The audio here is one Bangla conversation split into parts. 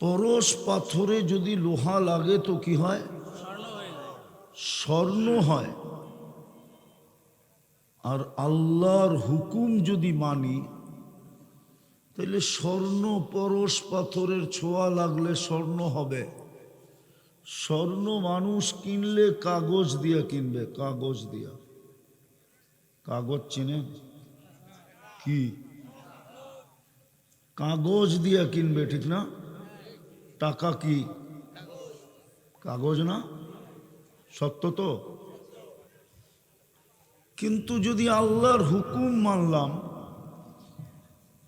পরশ পাথরে যদি লোহা লাগে তো কি হয়? স্বর্ণ হয়। আর আল্লাহর হুকুম যদি মানি তাহলে স্বর্ণ পরশ পাথরের ছোঁয়া লাগলে স্বর্ণ হবে। স্বর্ণ মানুষ কিনলে কাগজ দিয়া কিনবে, কাগজ দিয়া। কাগজ চিনে? কি? কাগজ দিয়া কিনবে, ঠিক না? টাকা কি? কাগজ না? সত্য তো? কিন্তু যদি আল্লাহর হুকুম মানলাম,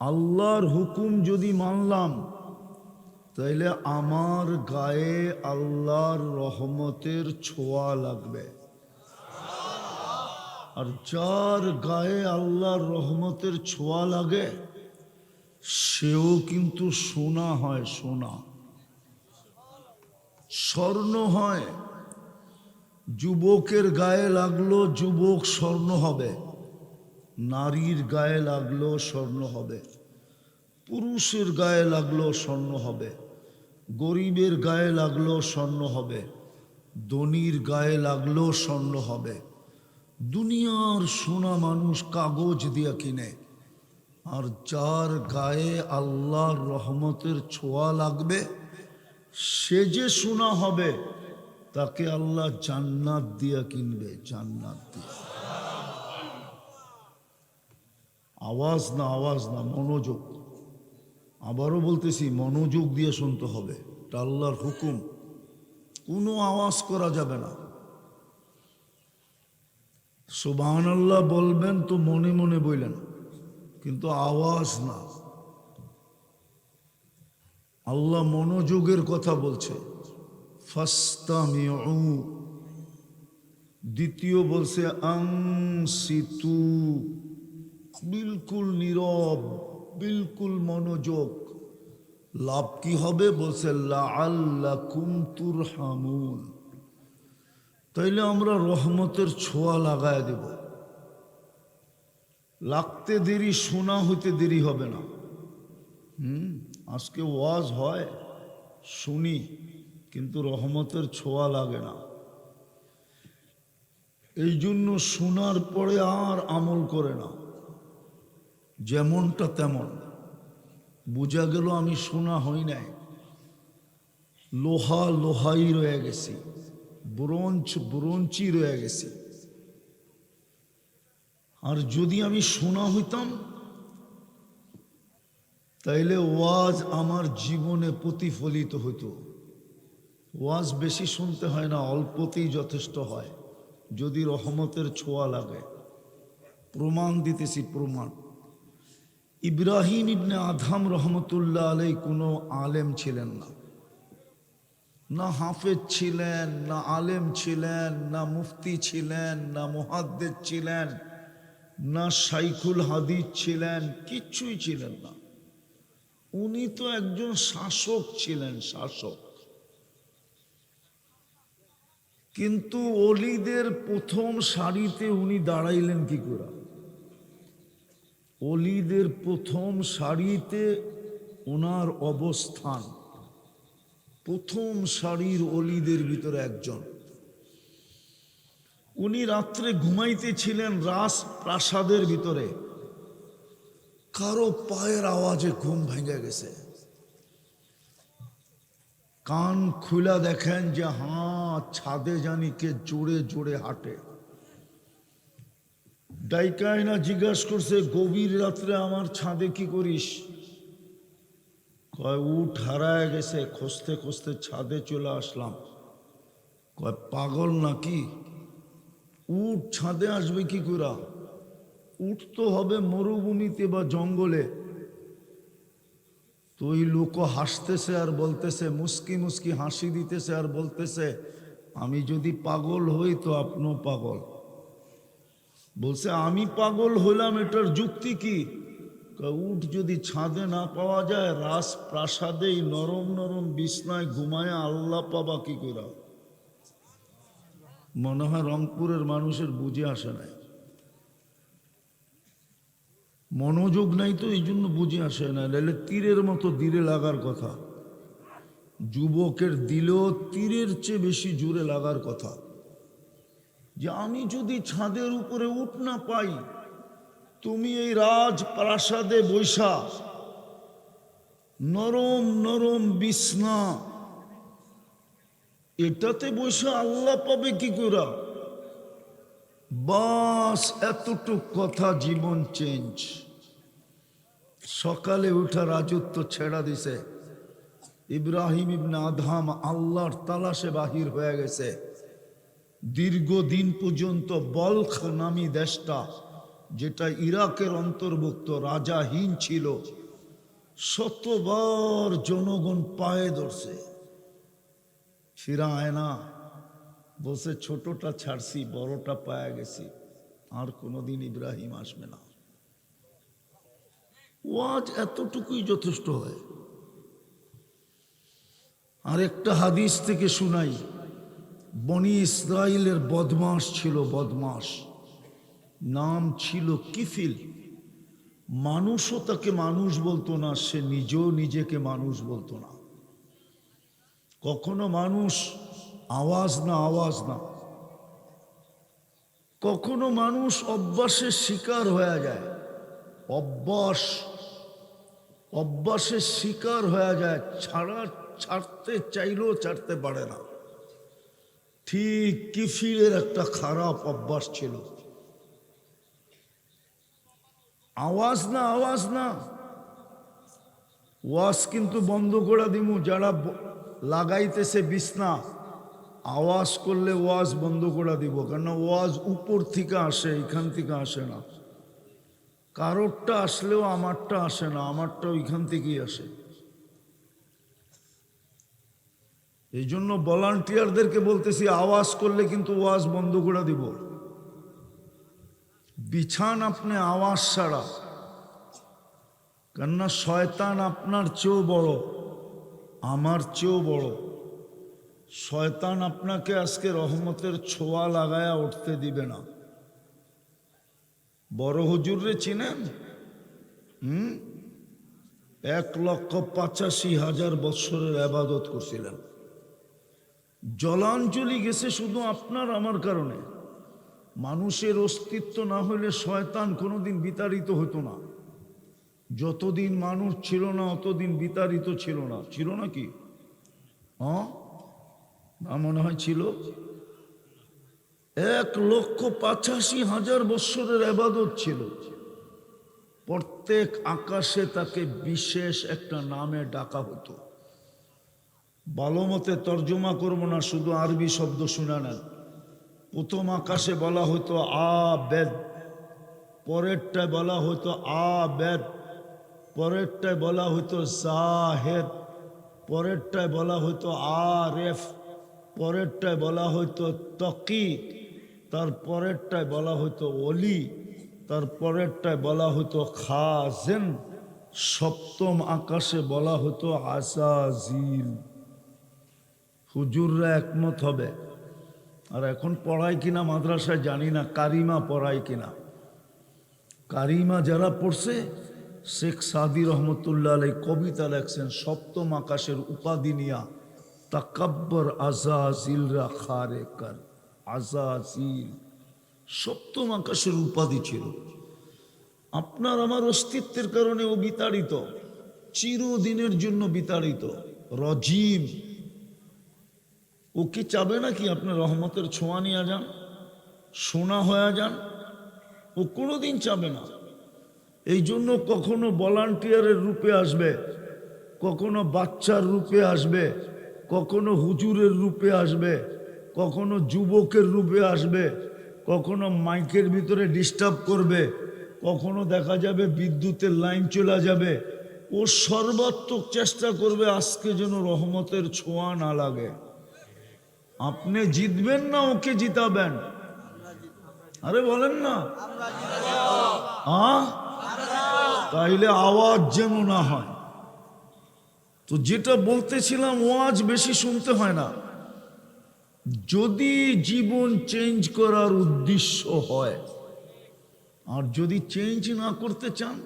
আল্লাহর হুকুম যদি মানলাম, তাইলে আমার গায়ে আল্লাহর রহমতের ছোঁয়া লাগবে। আর যার গায়ে আল্লাহর রহমতের ছোঁয়া লাগে, সেও কিন্তু সোনা হয় সোনা। স্বর্ণ হয়। যুবকের গায়ে লাগল যুবক স্বর্ণ হবে। নারীর গায়ে লাগল স্বর্ণ হবে। পুরুষের গায়ে লাগল স্বর্ণ হবে। গরিবের গায়ে লাগল স্বর্ণ হবে। ধনির গায়ে লাগল স্বর্ণ হবে। দুনিয়ার সোনা মানুষ কাগজ দিয়া কিনে। আর যার গায়ে আল্লাহর রহমতের ছোঁয়া লাগবে সে যে শোনা হবে, তাকে আল্লাহ জান্নাত দিয়া কিনবে, জান্নাত দিয়া। আওয়াজ না আওয়াজ না, মনোযোগ। আবারও বলতেছি, মনোযোগ দিয়ে শুনতে হবে। এটা আল্লাহর হুকুম। কোনো আওয়াজ করা যাবে না। সুবাহান আল্লাহ বলবেন তো মনে মনে বললেন, কিন্তু আওয়াজ না। আল্লাহ মনোযোগের কথা বলছে। দ্বিতীয় বলছে আং সিতু বিলকুল নীরব, বিলকুল মনোযোগ। লাভ কি হবে? বলছে, লাআল্লাকুম হামুন তাইলে আমরা রহমতের ছোঁয়া লাগায় দেব। লাগতে দেরি, শোনা হইতে দেরি হবে না। হুম? আজকে ওয়াজ হয়, শুনি, কিন্তু রহমতের ছোঁয়া লাগে না। এই জন্য শোনার পরে আর আমল করে না। যেমনটা তেমন। বোঝা গেল আমি শোনা হই নাই। লোহা লোহাই রয়ে গেছি। ব্রোঞ্চ ব্রঞ্চই রয়ে গেছি। আর যদি আমি শোনা হইতাম তাইলে ওয়াজ আমার জীবনে প্রতিফলিত হতো ওয়াজ বেশি শুনতে হয় না, অল্পতেই যথেষ্ট হয়, যদি রহমতের ছোঁয়া লাগে। প্রমাণ দিতেছি প্রমাণ। ইব্রাহিম ইবনে আধাম রহমতুল্লাহ আলাই কোনো আলেম ছিলেন না। না হাফেজ ছিলেন, না আলেম ছিলেন, না মুফতি ছিলেন, না মুহাদ্দেদ ছিলেন, না সাইকুল হাদিস ছিলেন কিচ্ছুই ছিলেন না। উনি তো একজন শাসক ছিলেন, শাসক। কিন্তু অলিদের প্রথম সারিতে উনি দাঁড়াইলেন কি করে? অলিদের প্রথম সারিতে ওনার অবস্থান। প্রথম সারির অলিদের ভিতরে একজন। উনি রাত্রে ঘুমাইতেছিলেন রাস প্রাসাদের ভিতরে। কারও পায়ের আওয়াজে ঘুম ভেঙে গেছে। কান খুলা দেখেন যে, হাঁ, ছাদে জানি কে জোরে জোরে হাঁটে। ডাইকায়না জিজ্ঞাসা করছে, গভীর রাত্রে আমার ছাদে কি করিস? কয়, উঠ, হারায় গেছে, খুঁজতে খসতে ছাদে চলে আসলাম। কয়, পাগল নাকি? উঠ, ছাদে আসবে কি করা উঠ তো হবে মরুভূমিতে বা জঙ্গলে। তো ওই লোক হাসতেছে আর বলতেছে, মুস্কি মুস্কি হাসি দিতেছে আর বলতেছে, আমি যদি পাগল হই তো আপনিও পাগল। বলছে, আমি পাগল হইলাম, এটার যুক্তি কি? উঠ যদি ছাদে না পাওয়া যায় রাস প্রাসাদেই নরম নরম বিছনায় ঘুমায় আল্লাহ পাবা কি করা মনে হয় রংপুরের মানুষের বুঝে আসে নাই। মনোযোগ নাই তো, এই জন্য বুঝে আসে না। নাহলে তীরের মতো দিলে লাগার কথা। যুবকের দিলেও তীরের চেয়ে বেশি জোরে লাগার কথা। যে আমি যদি ছাদের উপরে উঠ না পাই, তুমি এই রাজ প্রাসাদে বৈশা, নরম নরম বিছনা, এটাতে বসে আল্লাহ পাবে কি করে? বাস, এতটুক কথা জীবন চেঞ্জ। সকালে উঠা রাজত্ব ছেড়া দিছে। ইব্রাহিম ইবনে আধাম আল্লাহর তালাশে বাহির হয়ে গেছে। দীর্ঘদিন পর্যন্ত বলখ নামী দেশটা, যেটা ইরাকের অন্তর্ভুক্ত রাজাহীন ছিল, শতবার জনগণ পায়ে ধরছে। ফিরা আয়না বলছে, ছোটটা ছাড়ছি, বড়টা পায়া গেছি। আর কোনোদিন ইব্রাহিম আসবে না। ওয়াজ এতটুকুই যথেষ্ট হয়। আর একটা হাদিস থেকে শুনাই, বনি ইসরায়েলের বদমাস ছিল বদমাস নাম ছিল কিফিল। মানুষও তাকে মানুষ বলতো না, সে নিজেও নিজেকে মানুষ বলতো না। কখনো মানুষ আওয়াজ না আওয়াজ না। কখনো মানুষ অভ্যাসের শিকার হয়ে যায়, অভ্যাস অভ্যাসের শিকার হয়ে যায়, ছাড়া ছাড়তে চাইলেও ছাড়তে পারে না। ঠিক কিফিরের একটা খারাপ অভ্যাস ছিল। আওয়াজ না আওয়াজ না। ওয়াজ কিন্তু বন্ধ করে দিমু, যারা লাগাইতেছে বিছনা, আওয়াজ করলে ওয়াজ বন্ধ করে দিব কেন ওয়াজ উপর থেকে আসে, এখান থেকে আসে না। কারোরটা আসলেও আমারটা আসে না, আমারটা ওইখান থেকেই আসে। এই জন্য ভলান্টিয়ারদেরকে বলতেছি, আওয়াজ করলে কিন্তু ওয়াজ বন্ধ করে দিব। বিছান আপনি আওয়াজ ছাড়া, কেননা শয়তান আপনার চেয়েও বড়, আমার চেয়েও বড়। শয়তান আপনাকে আজকে রহমতের ছোঁয়া লাগায়া উঠতে দিবে না। বড় হুজুরে চিনেন? হুম? এক লক্ষ পঁচাশি হাজার বৎসরের আবাদত করছিলেন। জলাঞ্জলি গেছে শুধু আপনার, আমার কারণে। মানুষের অস্তিত্ব না হলে শয়তান কোনোদিন বিতাড়িত হতো না। যতদিন মানুষ ছিল না, অতদিন বিতাড়িত ছিল না। ছিল না কি? হ্যাঁ? না মনে হয় ছিল। এক লক্ষ পঁচাশি হাজার বৎসরের আবাদত ছিল। প্রত্যেক আকাশে তাকে বিশেষ একটা নামে ডাকা হতো। ভালো মতে তর্জমা করব না, শুধু আরবি শব্দ শোনা নেন। প্রথম আকাশে বলা হতো আ বেদ, পরেরটায় বলা হতো আ বেদ, পরেরটায় বলা হতো জাহেদ, পরেরটায় বলা হতো আ রেফ, পরেরটায় বলা হতো তকি তার পরেরটায় বলা হতো অলি, তার পরেরটায় বলা হতো খাজেন, সপ্তম আকাশে বলা হতো আসাজিল। হুজুররা একমত হবে। আর এখন পড়ায় কিনা, মাদ্রাসায় জানি না, কারিমা পড়ায় কিনা। কারিমা যারা পড়ছে, শেখ সাদি রহমতুল্লাহ আলাই কবিতা লেখছেন, সপ্তম আকাশের উপাধি নিয়া তাকাব্বর আজাজিলরা খারে কর আজাজিল সপ্তম আকাশের উপাধি ছিল। আপনার আমার অস্তিত্বের কারণে ও বিতাড়িত, চিরদিনের জন্য বিতাড়িত, রজিম। ও কি চাবে নাকি আপনার রহমতের ছোঁয়া নিয়ে যান, সোনা হয়ে যান? ও কোনোদিন চাবে না। এই জন্য কখনো ভলান্টিয়ারের রূপে আসবে, কখনো বাচ্চার রূপে আসবে, কখনো হুজুরের রূপে আসবে কখনো যুবকের রূপে আসবে, কখনো মাইকের ভিতরে ডিস্টার্ব করবে, কখনো দেখা যাবে বিদ্যুতের লাইন চলে যাবে। ও সর্বাত্মক চেষ্টা করবে আজকে যেন রহমতের ছোঁয়া না লাগে। আপনি জিতবেন না ওকে জিতাবেন? আরে বলেন না। তাইলে আওয়াজ যেন না হয়। তো যেটা বলতেছিলাম ওয়াজ বেশি শুনতে হয় না। যদি জীবন চেঞ্জ করার উদ্দেশ্য হয়, আর যদি চেঞ্জ না করতে চান,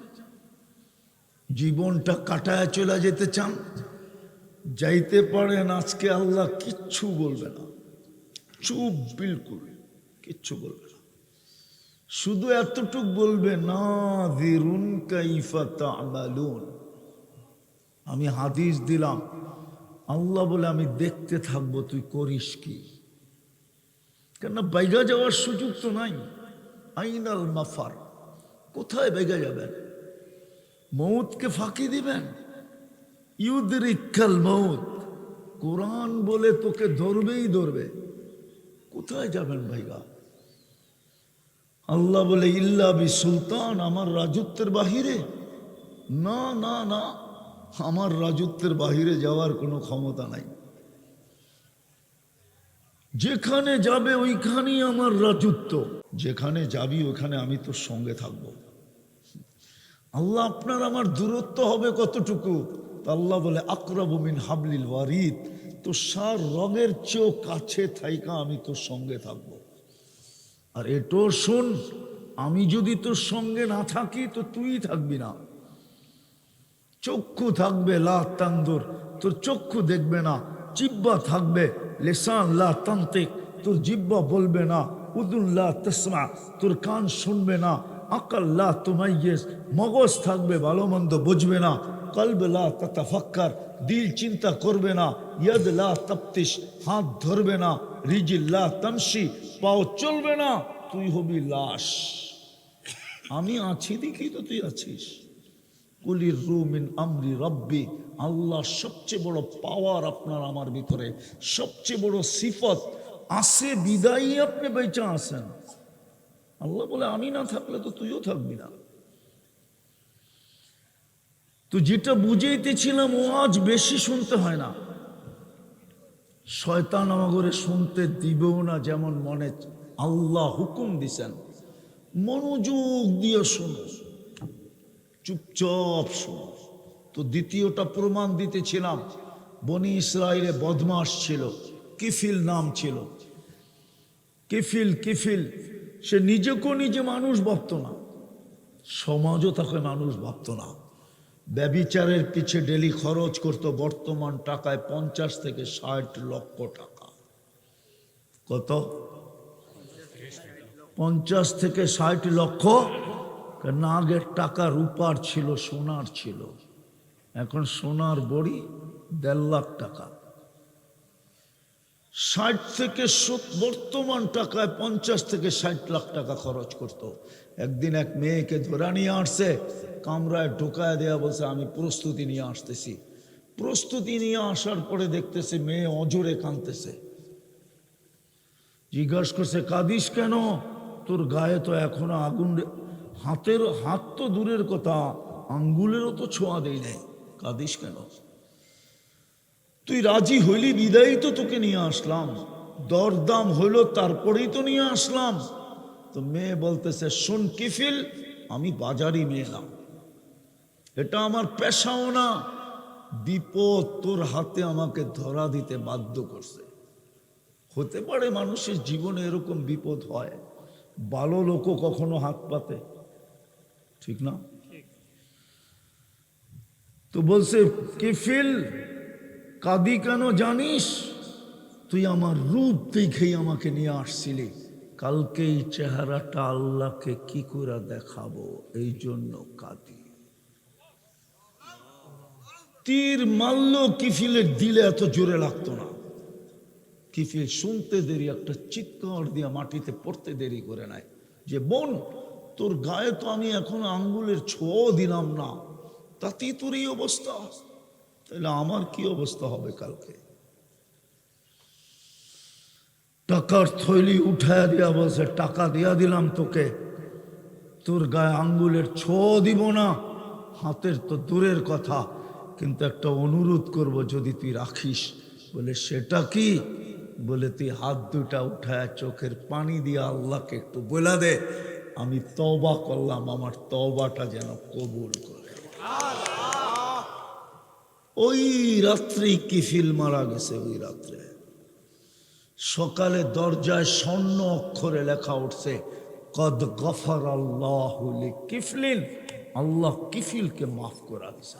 জীবনটা কাটায় চলে যেতে চান, যাইতে পারেন আজকে আল্লাহ কিচ্ছু বলবে না। চুপ বিলকুল, কিচ্ছু বলবে না। শুধু এতটুক বলবে না আমি হাদিস দিলাম আল্লাহ বলে, আমি দেখতে থাকব, তুই করিস কি? কেন বাইগা যাওয়ার সুযোগ তো নাই। আইনাল মাফার, কোথায় বেগা যাবেন? মৌতকে ফাঁকি দিবেন? ইউদ্রিকাল মৌত কোরআন বলে তোকে ধরবেই ধরবে। কোথায় যাবেন ভাইগা? আল্লাহ বলে, ইল্লা বি সুলতান, আমার রাজত্বের বাহিরে। না না না। আমার রাজত্বের বাহিরে যাওয়ার কোনো ক্ষমতা নাই। যেখানে যাবে ওইখানেই আমার রাজত্ব। যেখানে যাবি ওখানে আমি তোর সঙ্গে থাকব। আল্লাহ, আপনার আমার দূরত্ব হবে কতটুকু? আল্লাহ বলে আকরাবমিন হাবলিল ওয়ারিদ। তো সার রঙের চেয়েও কাছে থাইকা আমি তোর সঙ্গে থাকব। আর এটো শোন, আমি যদি তোর সঙ্গে না থাকি তো তুই থাকবি না। চক্ষু থাকবে লা তান্দুর, তোর চক্ষু দেখবে না, জিব্বা থাকবে লেসান লা তান্তিক তোর জিব্বা বলবে না উদুল্লাহ তসমা, তোর কান শুনবে না আকাল্লা তুমাইয়েস, মগজ থাকবে ভালো মন্দ বুঝবে না কলবলা ততাফাক্কার, দিল চিন্তা করবে না ইয়াদলা তপ্তিস হাত ধরবে না রিজিল্লা তমসি পাও চলবে না, তুই হবি লাশ। আমি আছি দেখি তো তুই আছিস। কুলির রুমিন আমরি রব্বি, আল্লাহ সবচেয়ে বড় পাওয়ার আপনার আমার ভিতরে, সবচেয়ে বড় সিফত, আসে বিদায়ী আপনি বেঁচে আসেন আল্লাহ বলে, আমি না থাকলে তো তুইও থাকবি না। তো যেটা বুঝাইতেছিলাম, ও আজ বেশি শুনতে হয় না। শয়তান আমাগরে শুনতে দিবেও না যেমন মনে আল্লাহ হুকুম দিছেন। মনোযোগ দিয়ে শোনো। চুপচাপ শোনো। তো দ্বিতীয়টা প্রমাণ দিতেছিলাম, বনি ইসরায়েলে বদমাস ছিল, কিফিল নাম ছিল। কিফিল কিফিল, সে নিজেকেও নিজে মানুষ ভাবত না, সমাজও তাকে মানুষ ভাবত না। ব্যবিচারের পিছে ডেলি খরচ করত বর্তমান টাকায় পঞ্চাশ থেকে ষাট লক্ষ টাকা। কত? পঞ্চাশ থেকে ষাট লক্ষ কারণ আগের টাকা রূপার ছিল, সোনার ছিল। এখন সোনার বড়ি দেড় লাখ টাকা। ষাট থেকে বর্তমান টাকায় পঞ্চাশ থেকে ষাট লাখ টাকা খরচ করত। একদিন এক মেয়েকে ধরে নিয়ে আসছে, কামরায় ঢোকায় দেয়া বলছে, আমি প্রস্তুতি নিয়ে আসতেছি। প্রস্তুতি নিয়ে আসার পরে দেখতেছে মেয়ে অজরে কাঁদতেছে। জিজ্ঞাসা করছে, কাঁদিস কেন? তোর গায়ে তো এখনও আগুন হাতের হাত তো দূরের কথা, আঙ্গুলেরও তো ছোঁয়া দেই নাই। কাঁদিস কেন? তুই রাজি হইলি বিদায়ী তো তোকে নিয়ে আসলাম। দরদাম হইল, তারপরেই তো নিয়ে আসলাম। তো মেয়ে বলতেছে, শোন কিফিল, আমি বাজারই মেয়ে না এটা আমার পেশাও না। বিপদ তোর হাতে আমাকে ধরা দিতে বাধ্য করছে। হতে পারে মানুষের জীবনে এরকম বিপদ হয়। ভালো লোকও কখনো হাত পাতে। ঠিক না? তো বলছে, কিফিল, কাদি কেন জানিস? তুই আমার রূপ দেখেই আমাকে নিয়ে আসছিলি। কালকে এই চেহারাটা আল্লাহকে কি করে দেখাবো? এই জন্য কাঁদি। তীর মারল কিফিলের দিলে এত জোরে লাগতো না। কিফিল শুনতে দেরি, একটা চিৎকার দিয়ে মাটিতে পড়তে দেরি করে নাই যে, বোন তোর গায়ে তো আমি এখন আঙ্গুলের ছোঁয়াও দিলাম না। তাতেই তোর এই অবস্থা। তাহলে আমার কি অবস্থা হবে কালকে? টাকার থৈলি উঠায় দিয়া বলছে, টাকা দিয়া দিলাম তোকে। তোর গায়ে আঙ্গুলের ছো দিব না। হাতের তো দূরের কথা। কিন্তু একটা অনুরোধ করব যদি তুই রাখিস। বলে, সেটা কি? বলে, তুই হাত দুটা উঠায় চোখের পানি দিয়ে আল্লাহকে একটু বলে দে। আমি তবা করলাম, আমার তবাটা যেন কবুল করে। ওই রাত্রেই কিফিল মারা গেছে, ওই রাত্রে। সকালে দরজায় স্বর্ণ অক্ষরে লেখা উঠছে, কদ গফর আল্লাহ কিফলিন আল্লাহ কিফিলকে মাফ করা দিছে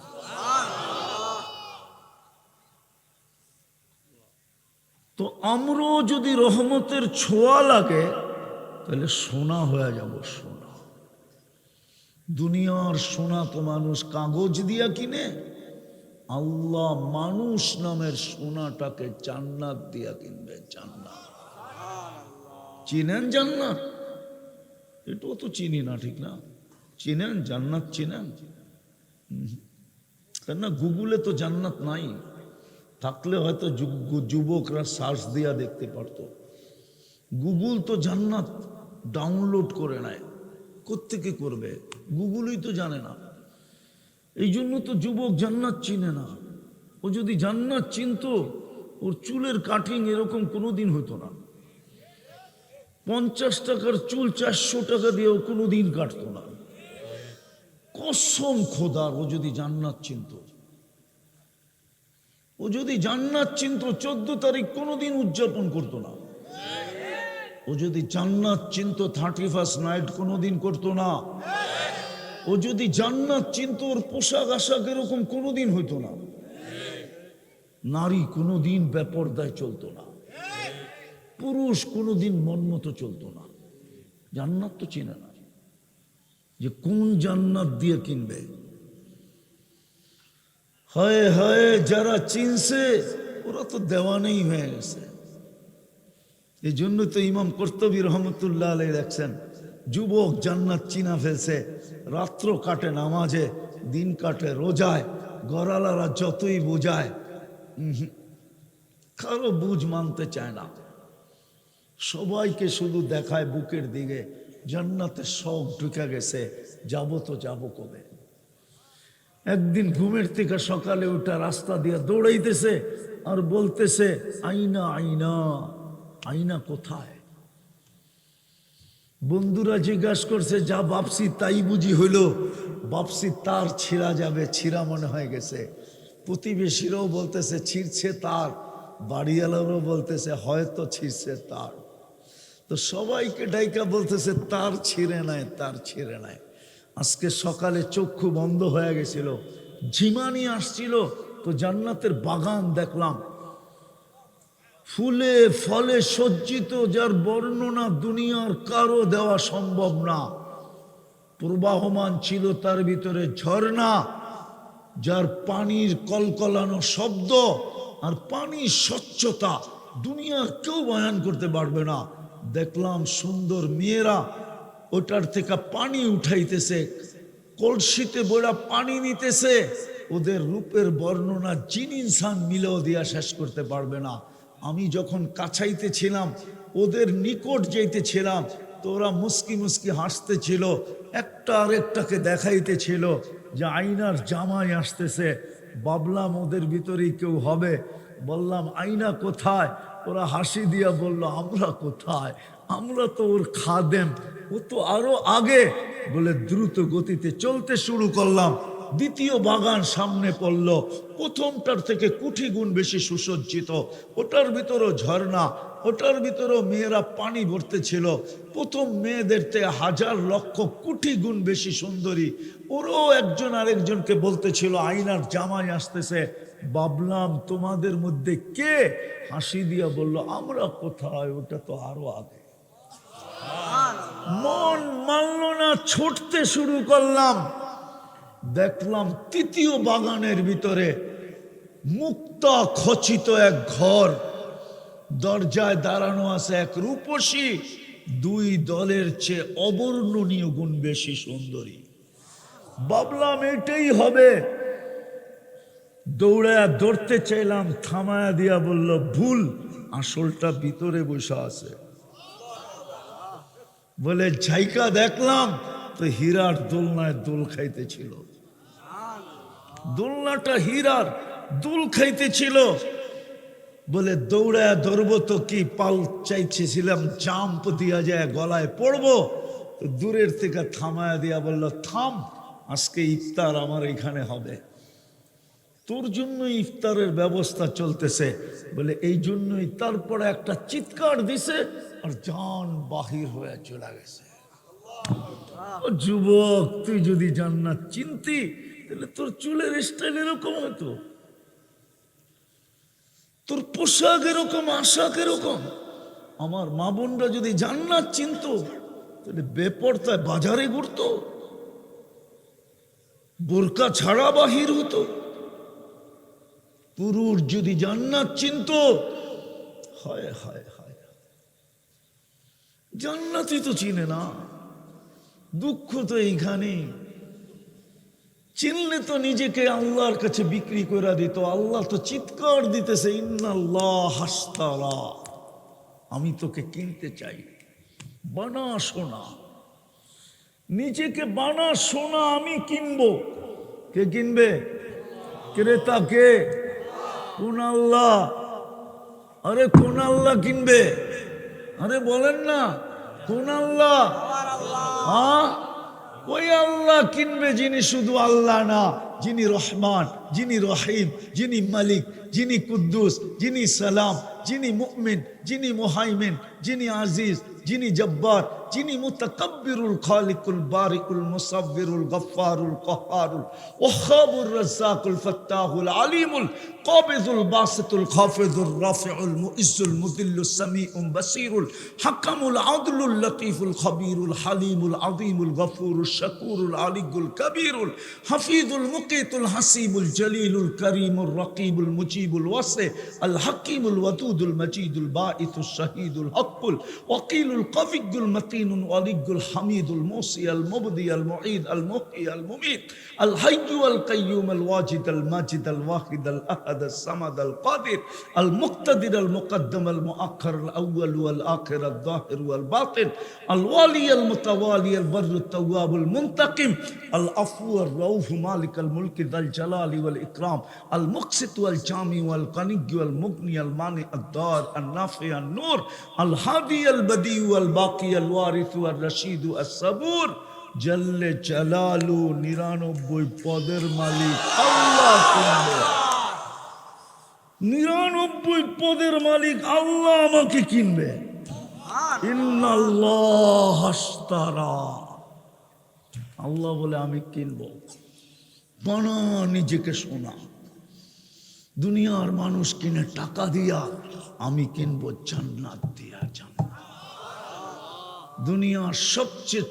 তো আমরাও যদি রহমতের ছোঁয়া লাগে তাহলে সোনা হয়ে যাব সোনা। দুনিয়ার সোনা তো মানুষ কাগজ দিয়া কিনে, আল্লাহ মানুষ নামের সোনাটাকে জান্নাত দিয়া কিনবে, জান্নাত। চিনেন জান্নাত? এটাও তো চিনি না, ঠিক না? চিনেন জান্নাত, চিনেন? হুম। কেন না গুগলে তো জান্নাত নাই। থাকলে হয়তো যুবকরা সার্চ দিয়া দেখতে পারতো। গুগল তো জান্নাত। ডাউনলোড করে নেয়। কোত্থেকে করবে? গুগলই তো জানে না। এই জন্য তো যুবক জান্নাত চিনে না। ও যদি জান্নাত চিনতো, ওর চুলের কাটিং এরকম কোনোদিন হতো না। পঞ্চাশ টাকার চুল চারশো টাকা দিয়েও কোনোদিন কাটতো না। কসম খোদার, ও যদি জান্নাত চিনত। ও যদি জান্নাত চিনত, চোদ্দ তারিখ কোনোদিন উদযাপন করতো না। ও যদি জান্নাত চিনত থার্টি ফার্স্ট নাইট কোনোদিন করতো না। ও যদি জান্নাত চিনত, ওর পোশাক আশাক এরকম কোনোদিন হইতো না। নারী কোনোদিন বেপরদায় চলতো না। পুরুষ কোনোদিন মন মতো চলতো না। জান্নাত তো চিনে না যে কোন জান্নাত দিয়ে কিনবে। হয় হয়, যারা চিনছে, ওরা তো দেওয়ানেই হয়ে গেছে। এই জন্য তো ইমাম কর্তবী রহমতুল্লাহ আলাই দেখছেন যুবক জান্নাত চিনা ফেলছে, রাত্র কাটে নামাজে, দিন কাটে রোজায়, গড়ালারা যতই বোঝায় কারও বুঝ মানতে চায় না। সবাইকে শুধু দেখায় বুকের দিকে, জান্নাতে সব ঢুকে গেছে, যাব তো যাব কবে? একদিন ঘুমের থেকে সকালে ওটা রাস্তা দিয়ে দৌড়াইতেছে আর বলতেছে, আইনা আইনা। আইনা কোথায়? বন্ধুরা জিজ্ঞাসা করছে, যা বাপসি তাই বুঝি হইল। বাপসি তার ছিঁড়া যাবে, ছিঁড়া মনে হয়ে গেছে। প্রতিবেশীরাও বলতেছে, ছিঁড়ছে তার। বাড়িওয়ালারও বলতেছে, হয়তো ছিঁড়ছে তার। তো সবাইকে ডাইকা বলতেছে, তার ছিঁড়ে নাই, তার ছিঁড়ে নাই। আজকে সকালে চক্ষু বন্ধ হয়ে গেছিল। ঝিমানি আসছিল, তো জান্নাতের বাগান দেখলাম। ফুলে ফলে সজ্জিত যার বর্ণনা দুনিয়ার কারও দেওয়া সম্ভব না। প্রবাহমান ছিল তার ভিতরে ঝর্ণা, যার পানির কলকলানো শব্দ আর পানির স্বচ্ছতা দুনিয়ার কেউ বয়ান করতে পারবে না। দেখলাম সুন্দর মেয়েরা ওটার থেকে পানি উঠাইতেছে, কলসিতে বড়া পানি নিতেছে। ওদের রূপের বর্ণনা জিন ইনসান মিলেও দিয়া শেষ করতে পারবে না। আমি যখন কাছাইতে ছিলাম, ওদের নিকট যাইতেছিলাম তো ওরা মুস্কি মুস্কি হাসতেছিল, একটা আরেকটাকে দেখাইতেছিল যে আইনার জামাই আসতেছে। বাবলাম ওদের ভিতরেই কেউ হবে। বললাম আইনা কোথায়? ওরা হাসি দিয়া বলল, আমরা কোথায়? আমরা তো ওর খাদেম। ও তো আরও আগে। বলে দ্রুত গতিতে চলতে শুরু করলাম। দ্বিতীয় বাগান সামনে পড়ল। প্রথমটার থেকে কুঠি গুণ বেশি সুসজ্জিত। ওটার ভিতরও ঝর্ণা, ওটার ভিতরেও মেয়েরা পানি ভরতে ছিল প্রথম মেয়েদের থেকে হাজার লক্ষ কোটি গুণ বেশি সুন্দরী। ওরও একজন আরেকজনকে বলতেছিল আইনার জামাই আসতেছে। ভাবলাম তোমাদের মধ্যে কে? হাসি দিয়া বলল, আমরা কোথায়? ওটা তো আরও আগে। মন মানল না, ছুটতে শুরু করলাম। দেখলাম তৃতীয় বাগানের ভিতরে মুক্তা খচিত এক ঘর। দরজায় দাঁড়ানো আছে এক রূপসী। দুই দলের চেয়ে অবর্ণনীয় গুণ বেশি সুন্দরী। ভাবলাম এটাই হবে। দৌড়ায় দৌড়তে চাইলাম, থামায়া দিয়া বলল, ভুল, আসলটা ভিতরে বসে আছে। বলে, ঝাইকা দেখলাম, তো হীরার দোলনায় দোল খাইতেছিল। দোলনাটা হীরার, দোল খাইতেছিল। বলে, দৌড়ায় ধরবো তো কি? পাল চাইতেছিলাম জাম্প দিয়া যায়, গলায় পড়ব। তো দূরের থেকে থামায়া দিয়া বলল, থাম, আজকে ইফতার আমার এখানে হবে। তোর জন্য ইফতারের ব্যবস্থা চলতেছে। বলে, এই জন্যই তারপরে একটা চিৎকার দিছে আর জান বাহির হয়ে চলে গেছে। যুবক, তুই যদি জান্নাত চিনতি তাহলে তোর চুলের স্টাইল এরকম হতো। তোর পোশাক এরকম, আশাক এরকম। আমার মা বোনরা যদি জান্নাত চিনত, তাহলে বেপরতায় বাজারে ঘুরতো। বোরকা ছাড়া বাহির হতো। পুরুষ যদি জান্নাত চিনত, হায় হায় হায়। জান্নাতই তো চিনে না। দুঃখ তো এইখানে। চিনলে তো নিজেকে আল্লাহর কাছে বিক্রি করে দিত। আল্লাহ তো চিৎকার দিতেছে, ইন্নাল্লাহ হাস্তারা আমি তোকে কিনতে চাই। বানা সোনা। নিজেকে বানা সোনা আমি কিনবো। কে কিনবে? ক্রেতা কে? কোন আল্লাহ? আরে কোন আল্লাহ কিনবে? আরে বলেন না, কোন আল্লাহ? হ্যাঁ ওই আল্লাহ কিনবে যিনি শুধু আল্লাহ না, যিনি রহমান, যিনি রহিম, যিনি মালিক, যিনি কুদ্দুস, যিনি সালাম, যিনি মুমিন, যিনি মোহাইমিন, যিনি আজিজ, যিনি জব্বার যিনি মুতাকাব্বিরুল খালিকুল বারিকুল মুসাব্বিরুল গফফারুল কহ্হারুল ওয়াহাবুর রাজ্জাকুল ফাত্তাহুল আলিমুল কাবিজুল বাসিতুল খাফিজুর রাফিউল মুইজ্জুল মুদিল্লুস সামিউল বাসিরুল হাকামুল আদলুল লতিফুল খবীরুল হালিমুল আযীমুল গফুরুল শাকুরুল আলিগুল কবীরুল হাফিজুল মুকিতুল হাসিবুল জলিলুল করিমুল রকিবুল মুজিবুল ওয়াসি আল হাকিমুল ওয়াদুদুল মজিদুল বাঈসুল শাহীদুল হকুল ওয়াকিলুল কবিয়ুল متين ولي الحميد الموصي المبدي المعيد المحيي المميت الحي والقيوم الواجد الماجد الواحد الأحد الصمد القادر المقتدر المقدم المؤخر الأول والآخر الظاهر والباطن الوالي المتوالي البر التواب المنتقم العفو الرؤوف مالك الملك ذا الجلال والإكرام المقسط والجامي والقني والمغني المانع الدار النافع النور الهادي البدي والباقي الواحد ওয়ারিসু আর রশিদু আর সাবুর জল্লে চালালু নিরানব্বই পদের মালিক। আল্লাহ নিরানব্বই পদের মালিক আল্লাহ আমাকে কিনবে। আল্লাহ বলে আমি কিনব। বানা নিজেকে শোনা দুনিয়ার মানুষ কিনে টাকা দিয়া আমি কিনবো জান্নাত দিয়া জান্নাত। দুনিয়ার সবচেয়ে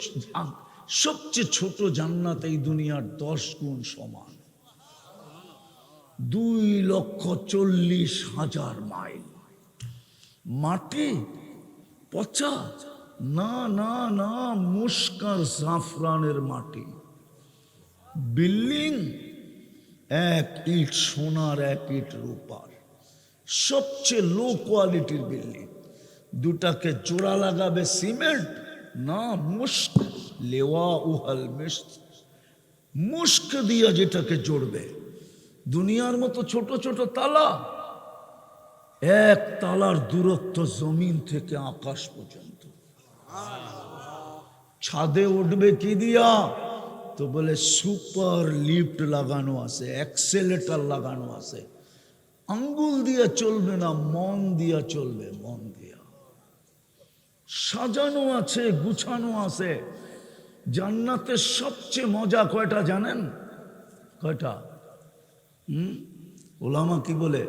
সবচেয়ে ছোট জান্নাত এই দুনিয়ার দশ গুণ সমান। দুই লক্ষ চল্লিশ হাজার মাইল। মাটি পচা, না না না, মুস্কার জাফরানের মাটি। বিল্ডিং এক ইট সোনার, এক ইট রূপার। সবচেয়ে লো কোয়ালিটির বিল্ডিং। দুটাকে জোড়া লাগাবে সিমেন্ট? না মুস্ক লেওয়া উহাল মুস্ক দিয়া যেটাকে জড়বে। দুনিয়ার মতো ছোট ছোট তালা। এক তালার দূরত্ব জমিন থেকে আকাশ পর্যন্ত। ছাদে উঠবে কি দিয়া? তো বলে সুপার লিফট লাগানো আছে, অ্যাক্সেলেটার লাগানো আছে। আঙ্গুল দিয়া চলবে না, মন দিয়া চলবে, মন দিয়া। সাজানো আছে, গুছানো আছে। জান্নাতের সবচেয়ে মজা কয়টা জানেন? কয়টা? হুম? ওলামা কি বলে?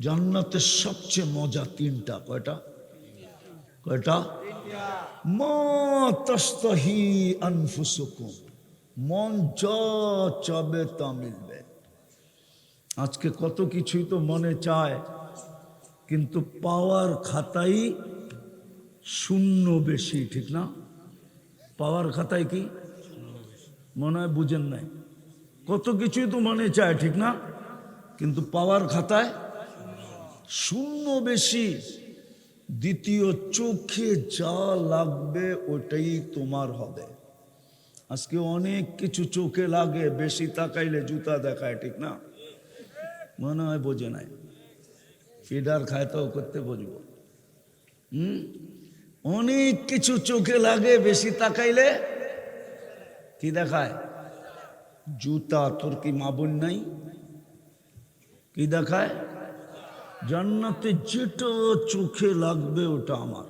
জান্নাতের সবচেয়ে মজা তিনটা। কয়টা? কয়টা? মা তস্তাহি আনফুসুকুম। মন চাবে তা মিলবে। আজকে কত কিছুই তো মনে চায়, কিন্তু পাওয়ার খাতাই শূন্য বেশি, ঠিক না? পাওয়ার খাতায় কি? মনে হয় বুঝেন নাই। কত কিছুই তো মনে চায়, ঠিক না? কিন্তু পাওয়ার খাতায় শূন্য বেশি, দ্বিতীয় চোখে যা লাগবে ওটাই তোমার হবে। আজকে অনেক কিছু চোখে লাগে, বেশি তাকাইলে জুতা দেখায়, ঠিক না? মনে হয় বোঝে নাই। ফিডার খায় তো করতে বুঝব। হুম? অনেক কিছু চোখে লাগে, বেশি তাকাইলে কি দেখায়? জুতা, তোর কি মা বোন নাই? কি দেখায়? জান্নাতে যেটা চোখে লাগবে ওটা আমার।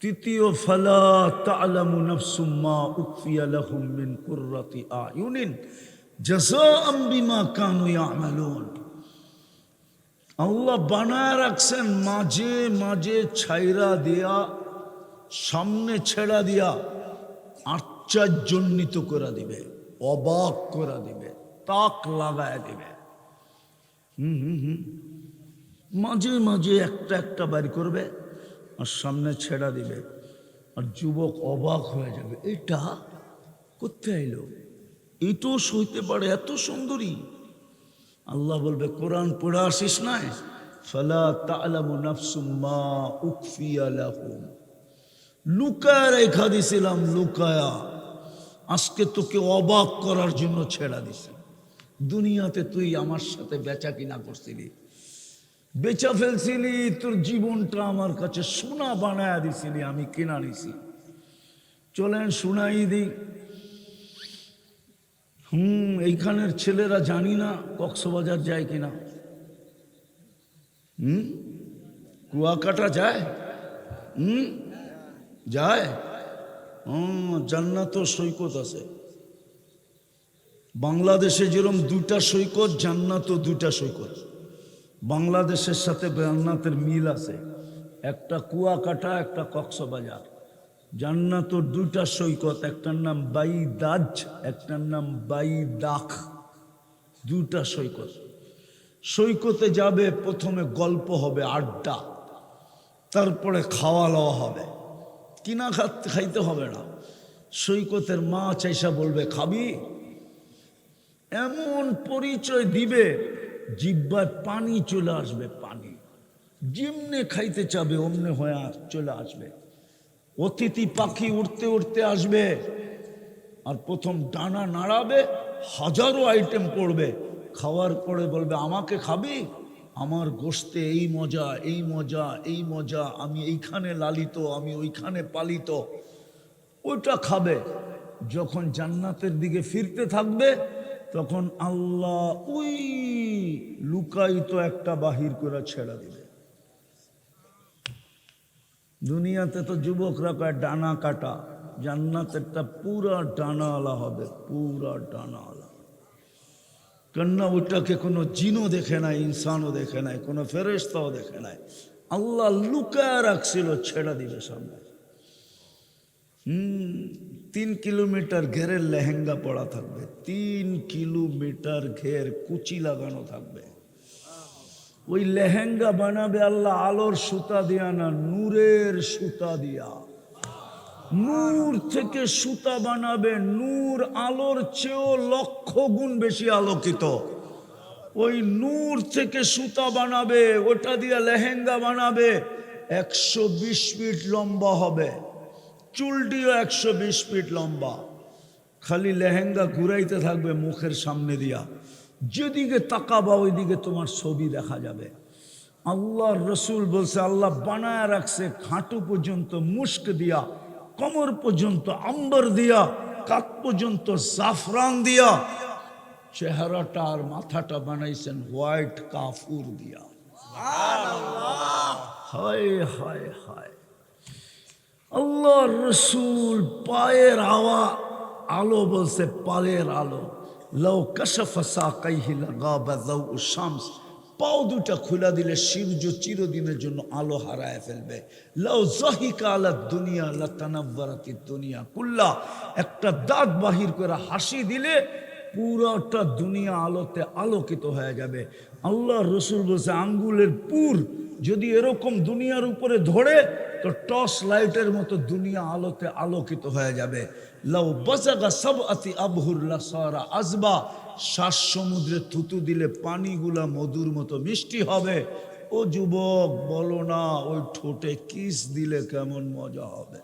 তৃতীয়, ফালা তালামু নাফসুম মা উকফিয়া লাহুম মিন কুররাতি আয়ুনিন। জাযাআম বিমা কানু ইয়ামালুন। আল্লাহ বানায় রাখছেন, মাঝে মাঝে ছাইরা দিয়া, সামনে ছেড়া দিয়া আশ্চর্যজনিত করে দিবে, অবাক করে দিবে, তাক লাগায় দিবে। হুম হুম হুম। মাঝে মাঝে একটা একটা বাড়ি করবে আর সামনে ছেড়া দিবে আর যুবক অবাক হয়ে যাবে, এটা করতে আইলো এটাও সইতে পারে, এত সুন্দরী। আল্লাহ বলবে, কোরআন পড়ে আসিস নাই? ফালা তালামু নাফসুম মা উখফিয়া লাহুম। লুকায় রেখা দিছিলাম, লুকায়া। আজকে তোকে অবাক করার জন্য ছেড়া দুনিয়াতে তুই আমার সাথে বেচা কিনা করছিলি। বেচা ফেলছিলি, তোর জীবনটা আমার কাছে সোনা বানায়া দিছিলি, আমি কিনা নিছি। চলেন শোনাই দিই। হুম, এইখানের ছেলেরা জানি না কক্সবাজার যায় কিনা। হুম, কুয়াকাটা যায়? হুম, যায়? জান্নাত সৈকত আছে। বাংলাদেশে যেরকম দুইটা সৈকত, জান্নাত দুটা সৈকত। বাংলাদেশের সাথে জান্নাতের মিল আছে। একটা কুয়াকাটা, একটা কক্সবাজার। জান্নাতর দুইটা সৈকত, একটার নাম বাইদাজ, একটার নাম বাইদাখ। দুটা সৈকত। সৈকতে যাবে, প্রথমে গল্প হবে, আড্ডা। তারপরে খাওয়া লওয়া হবে। কিনা খা- খাইতে হবে না। সৈকতের মা চাইসা বলবে, খাবি? এমন পরিচয় দিবে জিব্বায় পানি চলে আসবে, পানি। যেমনে খাইতে চাবে, অমনে হয়ে চলে আসবে। অতিথি পাখি উঠতে উঠতে আসবে আর প্রথম ডানা নাড়াবে, হাজারো আইটেম পড়বে। খাওয়ার পরে বলবে, আমাকে খাবি? আমার গোস্তে এই মজা এই মজা এই মজা, আমি এইখানে লালিত, আমি ওইখানে পালিত। ওইটা খাবে। যখন জান্নাতের দিকে ফিরতে থাকবে, তখন আল্লাহ ওই লুকায়িত একটা বাহির করে ছেড়ে দিবে। দুনিয়াতে তো যুবকরা কয়, ডানা কাটা। জান্নাতেরটা পুরা ডানাওয়ালা হবে, পুরা ডানাওয়ালা। কেননা ওইটাকে কোনো জিনও দেখে নাই, ইনসানও দেখে নাই, কোনো ফেরেস্তাও দেখে নাই। আল্লাহ লুকায় রাখছিল, ছেড়ে দিবে সামনে। হুম, তিন কিলোমিটার ঘেরের লেহেঙ্গা পড়া থাকবে, তিন কিলোমিটার ঘের কুচি লাগানো থাকবে। ওই লেহেঙ্গা বানাবে আল্লাহ, আলোর সুতা দিয়া না, নূরের সুতা দিয়া। নূর থেকে সুতা বানাবে, নূর আলোর চেয়েও লক্ষ গুণ বেশি আলোকিত। ওই নূর থেকে সুতা বানাবে, ওটা দিয়ে লেহেঙ্গা বানাবে, একশো বিশ ফিট লম্বা হবে। চুলটিও একশো বিশ ফিট লম্বা। খালি লেহেঙ্গা ঘুরাইতে থাকবে মুখের সামনে দিয়া। যেদিকে তাকাবা, ওইদিকে তোমার ছবি দেখা যাবে। আল্লাহর রসুল বলছে, আল্লাহ বানায় রাখছে খাঁটু পর্যন্ত মুস্ক দিয়া, কমর পর্যন্ত আম্বর দিয়া কাক পর্যন্ত জাফরান দিয়া, চেহারাটা আর মাথাটা বানাইছেন হোয়াইট কাফুর দিয়া। আল্লাহ রসুল পায়ের আওয়া, আলো বলছে পায়ের আলো। লও পাও দুটা খোলা দিলে সূর্য চিরদিনের জন্য আলো হারায় ফেলবে। লাউ জহিকা আলা দুনিয়া তানাব্বারাতি দুনিয়া কুল্লা। একটা দাঁত বাহির করে হাসি দিলে পুরোটা দুনিয়া আলোতে আলোকিত হয়ে যাবে। আল্লাহ রসুল বলছে, আঙ্গুলের পুর যদি এরকম দুনিয়ার উপরে ধরে, তো টর্চ লাইটের মতো দুনিয়া আলোতে আলোকিত হয়ে যাবে। লাউ বাজাগা সব আতি আবহুল্লা সারা আসবা শ্বাস সমুদ্রে থুতু দিলে পানিগুলা মধুর মতো মিষ্টি হবে। ও যুবক, বলো না, ওই ঠোঁটে কিস দিলে কেমন মজা হবে?